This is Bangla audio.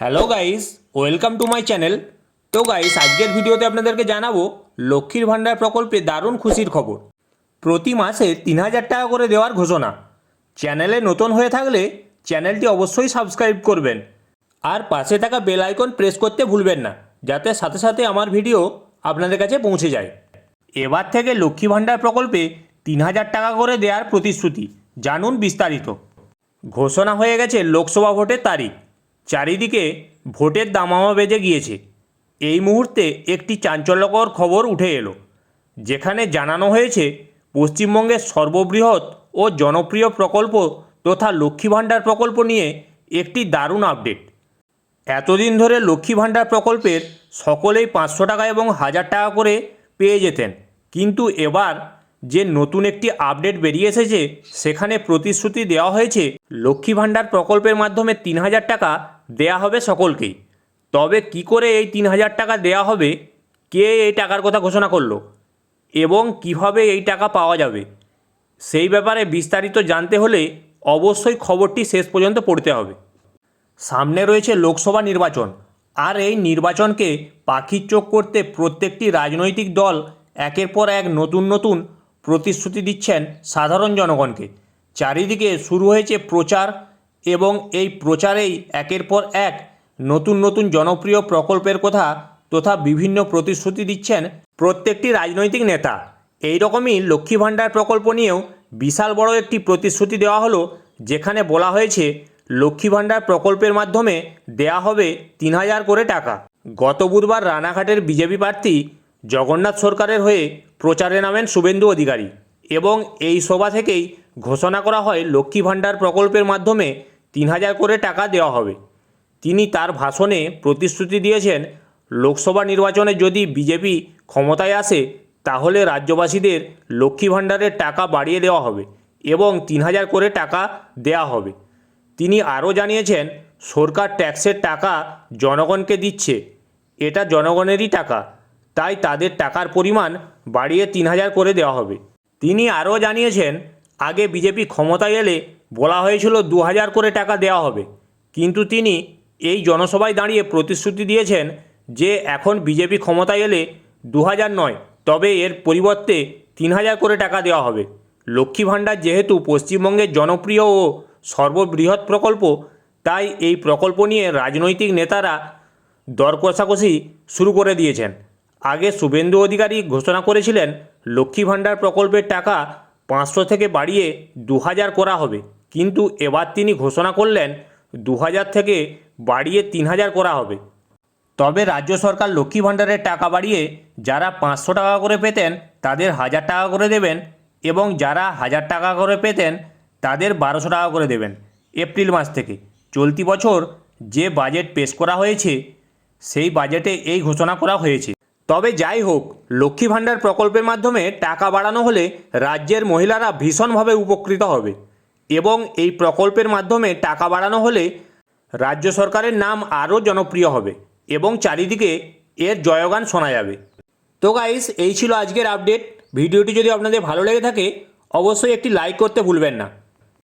Hello guys welcome to my channel তো গাইস আজকের ভিডিওতে আপনাদেরকে জানাব লক্ষ্মীর ভাণ্ডার প্রকল্পে দারুণ খুশির খবর। প্রতি মাসে তিন হাজার টাকা করে দেওয়ার ঘোষণা। চ্যানেলে নতুন হয়ে থাকলে চ্যানেলটি অবশ্যই সাবস্ক্রাইব করবেন। আর পাশে থাকা বেল আইকন প্রেস করতে ভুলবেন না, যাতে সাথে সাথে আমার ভিডিও আপনাদের কাছে পৌঁছে যায়। এবার থেকে লক্ষ্মী ভাণ্ডার প্রকল্পে তিন হাজার টাকা করে দেওয়ার প্রতিশ্রুতি। জানুন বিস্তারিত। ঘোষণা হয়ে গেছে লোকসভা ভোটের তারিখ। চারিদিকে ভোটের দামামা বেজে গিয়েছে। এই মুহূর্তে একটি চাঞ্চল্যকর খবর উঠে এলো, যেখানে জানানো হয়েছে, পশ্চিমবঙ্গের সর্ববৃহৎ ও জনপ্রিয় প্রকল্প তথা লক্ষ্মী ভাণ্ডার প্রকল্প নিয়ে একটি দারুণ আপডেট। এতদিন ধরে লক্ষ্মী ভাণ্ডার প্রকল্পের সকলেই পাঁচশো টাকা এবং হাজার টাকা করে পেয়ে যেতেন। কিন্তু এবার যে নতুন একটি আপডেট বেরিয়ে এসেছে, সেখানে প্রতিশ্রুতি দেওয়া হয়েছে, লক্ষ্মী ভাণ্ডার প্রকল্পের মাধ্যমে তিন হাজার টাকা দেয়া হবে সকলকেই। তবে কি করে এই তিন হাজার টাকা দেয়া হবে? কে এই টাকার কথা ঘোষণা করল? এবং কীভাবে এই টাকা পাওয়া যাবে? সেই ব্যাপারে বিস্তারিত জানতে হলে অবশ্যই খবরটি শেষ পর্যন্ত পড়তে হবে। সামনে রয়েছে লোকসভা নির্বাচন। আর এই নির্বাচনকে পাখির চোখ করতে প্রত্যেকটি রাজনৈতিক দল একের পর এক নতুন নতুন প্রতিশ্রুতি দিচ্ছেন সাধারণ জনগণকে। চারিদিকে শুরু হয়েছে প্রচার এবং এই প্রচারেই একের পর এক নতুন নতুন জনপ্রিয় প্রকল্পের কথা তথা বিভিন্ন প্রতিশ্রুতি দিচ্ছেন প্রত্যেকটি রাজনৈতিক নেতা। এই রকমই লক্ষ্মী ভাণ্ডার প্রকল্প নিয়েও বিশাল বড় একটি প্রতিশ্রুতি দেওয়া হলো, যেখানে বলা হয়েছে, লক্ষ্মী ভাণ্ডার প্রকল্পের মাধ্যমে দেয়া হবে তিন হাজার করে টাকা। গত বুধবার রানাঘাটের বিজেপি প্রার্থী জগন্নাথ সরকারের হয়ে প্রচারে নামেন শুভেন্দু অধিকারী এবং এই সভা থেকেই ঘোষণা করা হয়, লক্ষ্মী ভাণ্ডার প্রকল্পের মাধ্যমে তিন হাজার করে টাকা দেওয়া হবে। তিনি তার ভাষণে প্রতিশ্রুতি দিয়েছেন, লোকসভা নির্বাচনে যদি বিজেপি ক্ষমতায় আসে, তাহলে রাজ্যবাসীদের লক্ষ্মী ভাণ্ডারের টাকা বাড়িয়ে দেওয়া হবে এবং তিন হাজার করে টাকা দেওয়া হবে। তিনি আরও জানিয়েছেন, সরকার ট্যাক্সের টাকা জনগণকে দিচ্ছে। এটা জনগণেরই টাকা, তাই তাদের টাকার পরিমাণ বাড়িয়ে তিন হাজার করে দেওয়া হবে। তিনি আরও জানিয়েছেন, আগে বিজেপি ক্ষমতায় এলে বলা হয়েছিল দু হাজার করে টাকা দেওয়া হবে। কিন্তু তিনি এই জনসভায় দাঁড়িয়ে প্রতিশ্রুতি দিয়েছেন যে এখন বিজেপি ক্ষমতায় এলে দু হাজার নয়, তবে এর পরিবর্তে তিন হাজার করে টাকা দেওয়া হবে। লক্ষ্মী ভাণ্ডার যেহেতু পশ্চিমবঙ্গের জনপ্রিয় ও সর্ববৃহৎ প্রকল্প, তাই এই প্রকল্প নিয়ে রাজনৈতিক নেতারা দর কষাকষি শুরু করে দিয়েছেন। আগে শুভেন্দু অধিকারী ঘোষণা করেছিলেন, লক্ষ্মী ভাণ্ডার প্রকল্পের টাকা পাঁচশো থেকে বাড়িয়ে দু হাজার করা হবে। কিন্তু এবার তিনি ঘোষণা করলেন দু হাজার থেকে বাড়িয়ে তিন হাজার করা হবে। তবে রাজ্য সরকার লক্ষ্মী ভাণ্ডারের টাকা বাড়িয়ে যারা পাঁচশো টাকা করে পেতেন তাদের হাজার টাকা করে দেবেন এবং যারা হাজার টাকা করে পেতেন তাদের বারোশো টাকা করে দেবেন এপ্রিল মাস থেকে। চলতি বছর যে বাজেট পেশ করা হয়েছে, সেই বাজেটে এই ঘোষণা করা হয়েছে। তবে যাই হোক, লক্ষ্মী ভাণ্ডার প্রকল্পের মাধ্যমে টাকা বাড়ানো হলে রাজ্যের মহিলারা ভীষণভাবে উপকৃত হবে। এবং এই প্রকল্পের মাধ্যমে টাকা বাড়ানো হলে রাজ্য সরকারের নাম আরও জনপ্রিয় হবে এবং চারিদিকে এর জয়গান শোনা যাবে। তো গাইস এই ছিল আজকের আপডেট ভিডিওটি যদি আপনাদের ভালো লেগে থাকে, অবশ্যই একটি লাইক করতে ভুলবেন না।